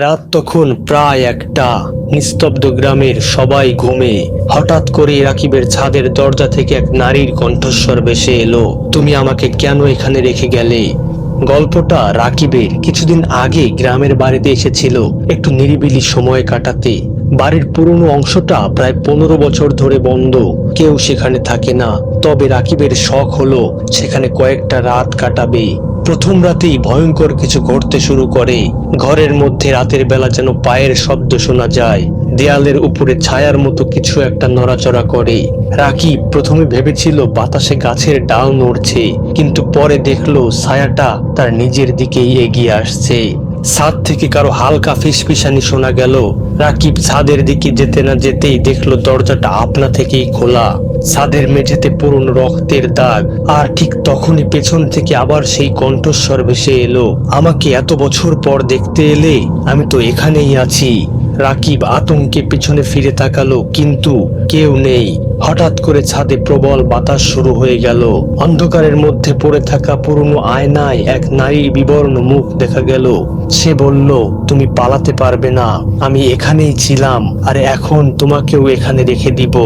রাত তখন প্রায় একটা নিস্তব্ধ গ্রামের সবাই ঘুমে। হঠাৎ করে রাকিবের ছাদের দরজা থেকে এক নারীর কণ্ঠস্বর ভেসে এলো, তুমি আমাকে কেন এখানে রেখে গেলে? গল্পটা রাকিবের কিছুদিন আগে গ্রামের বাড়িতে এসেছিল একটু নিরিবিলি সময় কাটাতে। বাড়ির পুরনো অংশটা প্রায় পনেরো বছর ধরে বন্ধ, কেউ সেখানে থাকে না। তবে রাকিবের শখ হলো সেখানে কয়েকটা রাত কাটাবে। প্রথম রাতেই ভয়ঙ্কর কিছু ঘটতে শুরু করে। ঘরের মধ্যে রাতের বেলা যেন পায়ের শব্দ শোনা যায়। দেয়ালের উপরে ছায়ার মতো কিছু একটা নড়াচড়া করে। রাকিব প্রথমে ভেবেছিল বাতাসে গাছের ডাল নড়ছে, কিন্তু পরে দেখল ছায়াটা তার নিজের দিকেই এগিয়ে আসছে। ছাদ থেকে কারও হালকা ফিসফিসানি শোনা গেল। রাকিব ছাদের দিকে যেতে না যেতেই দেখল দরজাটা আপনা থেকেই খোলা। ছাদের মেঝেতে পুরনো রক্তের দাগ, আর ঠিক তখনই পেছন থেকে আবার সেই কণ্ঠস্বর ভেসে এলো। আমাকে এত বছর পর দেখতে এলে, আমি তো এখানেই আছি। রাকিব আতঙ্কে পিছনে ফিরে তাকালো, কিন্তু কেউ নেই। হঠাৎ করে ছাদে প্রবল বাতাস শুরু হয়ে গেল। অন্ধকারের মধ্যে পড়ে থাকা পুরনো আয়নায় এক নারীর বিবর্ণ মুখ দেখা গেল। সে বলল, তুমি পালাতে পারবে না, আমি এখানেই ছিলাম, আর এখন তোমাকেও এখানে রেখে দিব।